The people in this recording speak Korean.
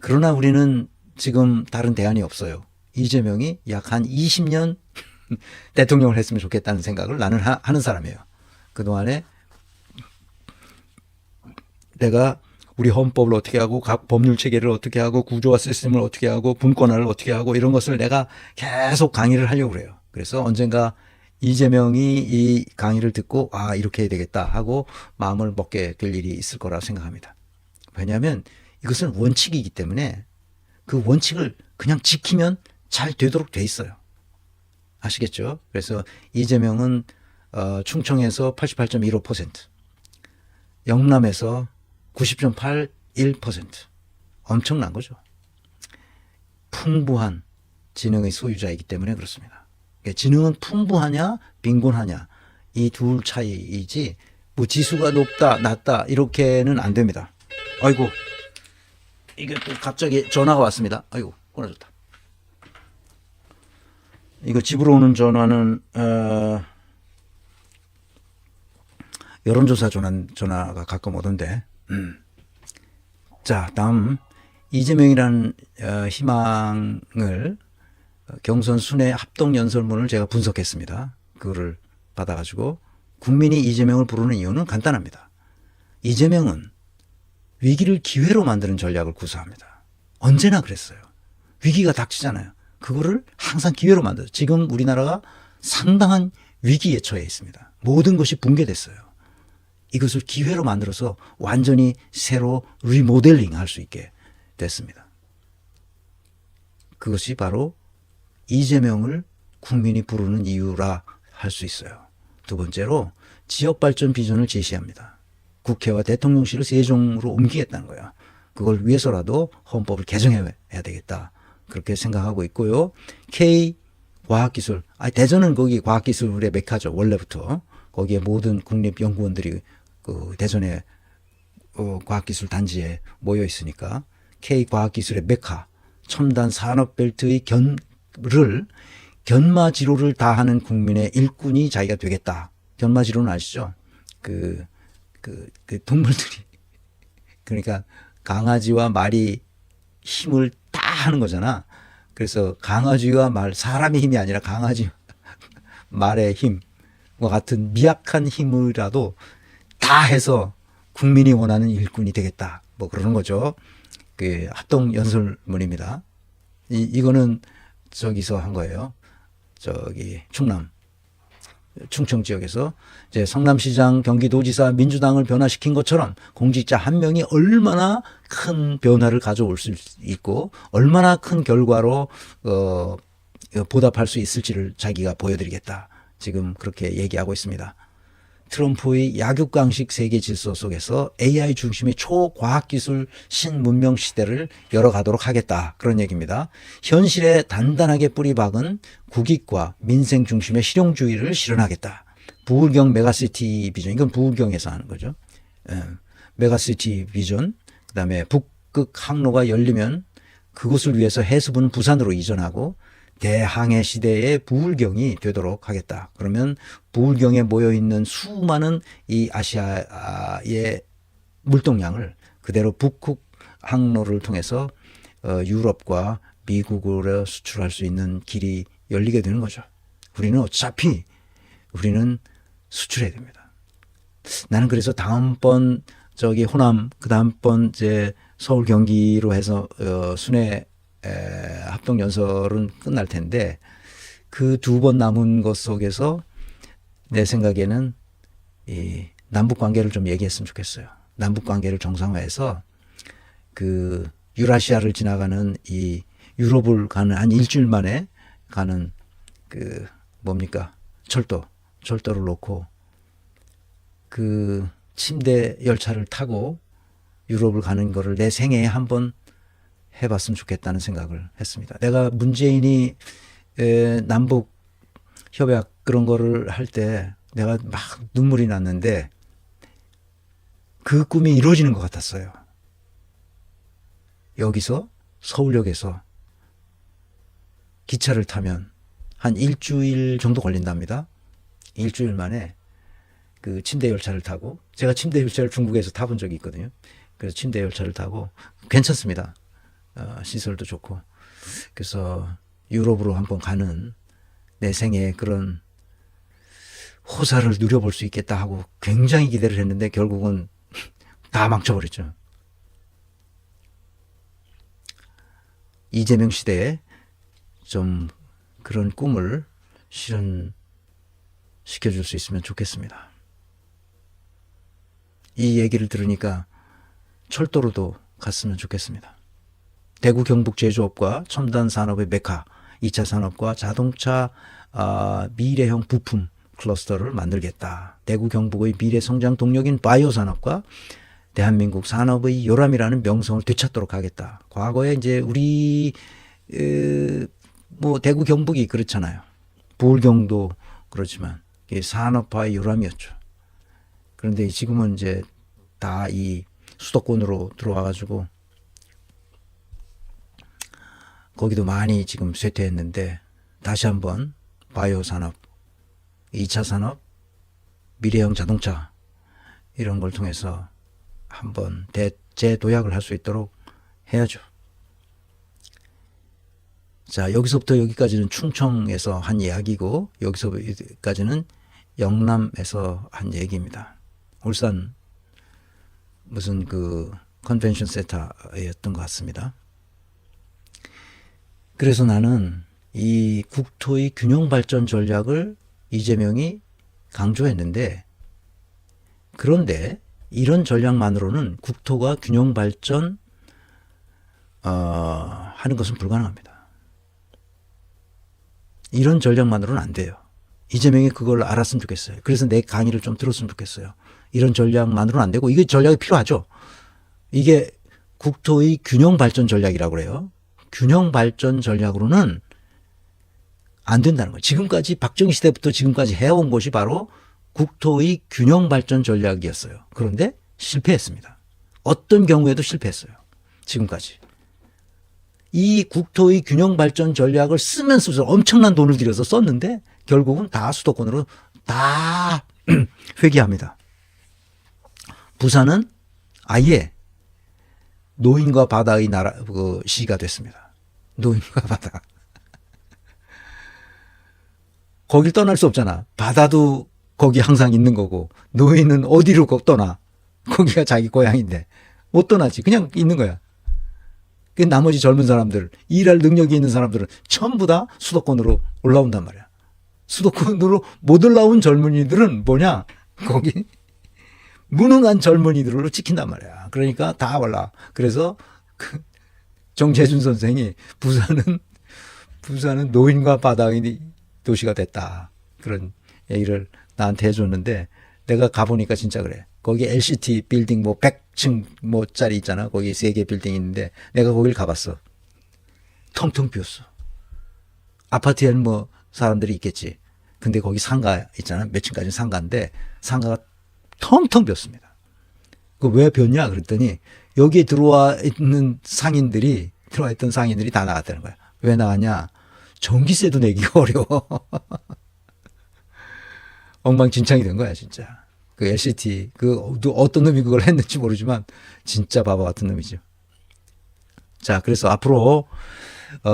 그러나 우리는 지금 다른 대안이 없어요. 이재명이 약 한 20년 대통령을 했으면 좋겠다는 생각을 나는 하, 는 사람이에요. 그동안에 내가 우리 헌법을 어떻게 하고 각 법률 체계를 어떻게 하고 구조화 시스템을 어떻게 하고 분권화를 어떻게 하고 이런 것을 내가 계속 강의를 하려고 그래요. 그래서 언젠가 이재명이 이 강의를 듣고 아 이렇게 해야 되겠다 하고 마음을 먹게 될 일이 있을 거라 생각합니다. 왜냐하면 이것은 원칙이기 때문에 그 원칙을 그냥 지키면 잘 되도록 돼 있어요. 아시겠죠? 그래서 이재명은 어, 충청에서 88.15%, 영남에서 90.81% 엄청난 거죠. 풍부한 지능의 소유자이기 때문에 그렇습니다. 그러니까 지능은 풍부하냐 빈곤하냐 이 둘 차이이지 뭐 지수가 높다 낮다 이렇게는 안 됩니다. 아이고 이게 또 갑자기 전화가 왔습니다. 아이고 끊어졌다. 이거 집으로 오는 전화는 어, 여론조사 전화, 전화가 가끔 오던데. 음. 자 다음 이재명이라는 어, 희망을 어, 경선 순회 합동 연설문을 제가 분석했습니다. 그거를 받아가지고 국민이 이재명을 부르는 이유는 간단합니다. 이재명은 위기를 기회로 만드는 전략을 구사합니다. 언제나 그랬어요. 위기가 닥치잖아요. 그거를 항상 기회로 만들어. 지금 우리나라가 상당한 위기에 처해 있습니다. 모든 것이 붕괴됐어요. 이것을 기회로 만들어서 완전히 새로 리모델링 할 수 있게 됐습니다. 그것이 바로 이재명을 국민이 부르는 이유라 할 수 있어요. 두 번째로 지역 발전 비전을 제시합니다. 국회와 대통령실을 세종으로 옮기겠다는 거야. 그걸 위해서라도 헌법을 개정해야 되겠다. 그렇게 생각하고 있고요. K 과학기술. 아 대전은 거기 과학기술의 메카죠. 원래부터. 거기에 모든 국립연구원들이 그 대전에 어, 과학기술 단지에 모여 있으니까 K 과학기술의 메카 첨단 산업벨트의 견을 견마지로를 다하는 국민의 일꾼이 자기가 되겠다. 견마지로는 아시죠? 그, 그, 그 동물들이 그러니까 강아지와 말이 힘을 다 하는 거잖아. 그래서 강아지와 말 사람의 힘이 아니라 강아지 말의 힘과 같은 미약한 힘이라도 다 해서 국민이 원하는 일꾼이 되겠다. 뭐 그러는 거죠. 그 합동 연설문입니다. 이, 이거는 저기서 한 거예요. 저기 충남 충청 지역에서 이제 성남시장, 경기도지사, 민주당을 변화시킨 것처럼 공직자 한 명이 얼마나 큰 변화를 가져올 수 있고 얼마나 큰 결과로 어 보답할 수 있을지를 자기가 보여드리겠다. 지금 그렇게 얘기하고 있습니다. 트럼프의 약육강식 세계 질서 속에서 AI 중심의 초과학기술 신문명 시대를 열어가도록 하겠다. 그런 얘기입니다. 현실에 단단하게 뿌리박은 국익과 민생 중심의 실용주의를 실현하겠다. 부울경 메가시티 비전. 이건 부울경에서 하는 거죠. 예. 메가시티 비전. 그 다음에 북극 항로가 열리면 그곳을 위해서 해수부는 부산으로 이전하고 대항해 시대의 부울경이 되도록 하겠다. 그러면 부울경에 모여 있는 수많은 이 아시아의 물동량을 그대로 북극 항로를 통해서 어, 유럽과 미국으로 수출할 수 있는 길이 열리게 되는 거죠. 우리는 어차피 우리는 수출해야 됩니다. 나는 그래서 다음번 저기 호남 그 다음번 이제 서울 경기로 해서 어, 순회 에, 합동 연설은 끝날 텐데 그 두 번 남은 것 속에서 내 생각에는 이 남북 관계를 좀 얘기했으면 좋겠어요. 남북 관계를 정상화해서 그 유라시아를 지나가는 이 유럽을 가는 한 일주일 만에 가는 그 뭡니까 철도 철도를 놓고 그 침대 열차를 타고 유럽을 가는 거를 내 생애에 한 번 해봤으면 좋겠다는 생각을 했습니다. 내가 문재인이 에, 남북 협약 그런 거를 할 때 내가 막 눈물이 났는데 그 꿈이 이루어지는 것 같았어요. 여기서 서울역에서 기차를 타면 한 일주일 정도 걸린답니다. 일주일 만에 그 침대 열차를 타고 제가 침대 열차를 중국에서 타본 적이 있거든요. 그래서 침대 열차를 타고 괜찮습니다. 시설도 좋고 그래서 유럽으로 한번 가는 내 생에 그런 호사를 누려볼 수 있겠다 하고 굉장히 기대를 했는데 결국은 다 망쳐버렸죠. 이재명 시대에 좀 그런 꿈을 실현시켜줄 수 있으면 좋겠습니다. 이 얘기를 들으니까 철도로도 갔으면 좋겠습니다. 대구 경북 제조업과 첨단 산업의 메카, 2차 산업과 자동차 아, 미래형 부품 클러스터를 만들겠다. 대구 경북의 미래 성장 동력인 바이오 산업과 대한민국 산업의 요람이라는 명성을 되찾도록 하겠다. 과거에 이제 우리 에, 뭐 대구 경북이 그렇잖아요. 부울경도 그렇지만 산업화의 요람이었죠. 그런데 지금은 이제 다 이 수도권으로 들어와 가지고 거기도 많이 지금 쇠퇴했는데 다시 한번 바이오 산업, 2차 산업, 미래형 자동차 이런 걸 통해서 한번 대재도약을 할 수 있도록 해야죠. 자, 여기서부터 여기까지는 충청에서 한 이야기고 여기서까지는 영남에서 한 얘기입니다. 울산 무슨 그 컨벤션 센터였던 것 같습니다. 그래서 나는 이 국토의 균형 발전 전략을 이재명이 강조했는데 그런데 이런 전략만으로는 국토가 균형 발전 어, 하는 것은 불가능합니다. 이런 전략만으로는 안 돼요. 이재명이 그걸 알았으면 좋겠어요. 그래서 내 강의를 좀 들었으면 좋겠어요. 이런 전략만으로는 안 되고 이게 전략이 필요하죠. 이게 국토의 균형 발전 전략이라고 그래요. 균형 발전 전략으로는 안 된다는 거예요. 지금까지 박정희 시대부터 지금까지 해온 것이 바로 국토의 균형 발전 전략이었어요. 그런데 실패했습니다. 어떤 경우에도 실패했어요. 지금까지. 이 국토의 균형 발전 전략을 쓰면서 엄청난 돈을 들여서 썼는데 결국은 다 수도권으로 다 회귀합니다. 부산은 아예 노인과 바다의 나라 그 시가 됐습니다. 노인과 바다. 거길 떠날 수 없잖아. 바다도 거기 항상 있는 거고 노인은 어디로 거- 떠나? 거기가 자기 고향인데 못 떠나지. 그냥 있는 거야. 그 나머지 젊은 사람들, 일할 능력이 있는 사람들은 전부 다 수도권으로 올라온단 말이야. 수도권으로 못 올라온 젊은이들은 뭐냐? 거기 무능한 젊은이들로 찍힌단 말이야. 그러니까 다 올라. 그래서 그 정재준 선생이 부산은 부산은 노인과 바다의 도시가 됐다. 그런 얘기를 나한테 해줬는데 내가 가보니까 진짜 그래. 거기 LCT 빌딩 뭐 100층 뭐짜리 있잖아. 거기 세 개 빌딩 있는데 내가 거길 가봤어. 텅텅 비었어. 아파트에는 뭐 사람들이 있겠지. 근데 거기 상가 있잖아. 몇 층까지 상가인데 상가가 텅텅 비었습니다. 그왜 비었냐 그랬더니 여기에 들어와 있는 상인들이 들어와 있던 상인들이 다 나갔다는 거야. 왜 나갔냐? 전기세도 내기가 어려워. 엉망진창이 된 거야 진짜. 그 LCT 그 어떤 놈이 그걸 했는지 모르지만 진짜 바보 같은 놈이죠. 자 그래서 앞으로 어.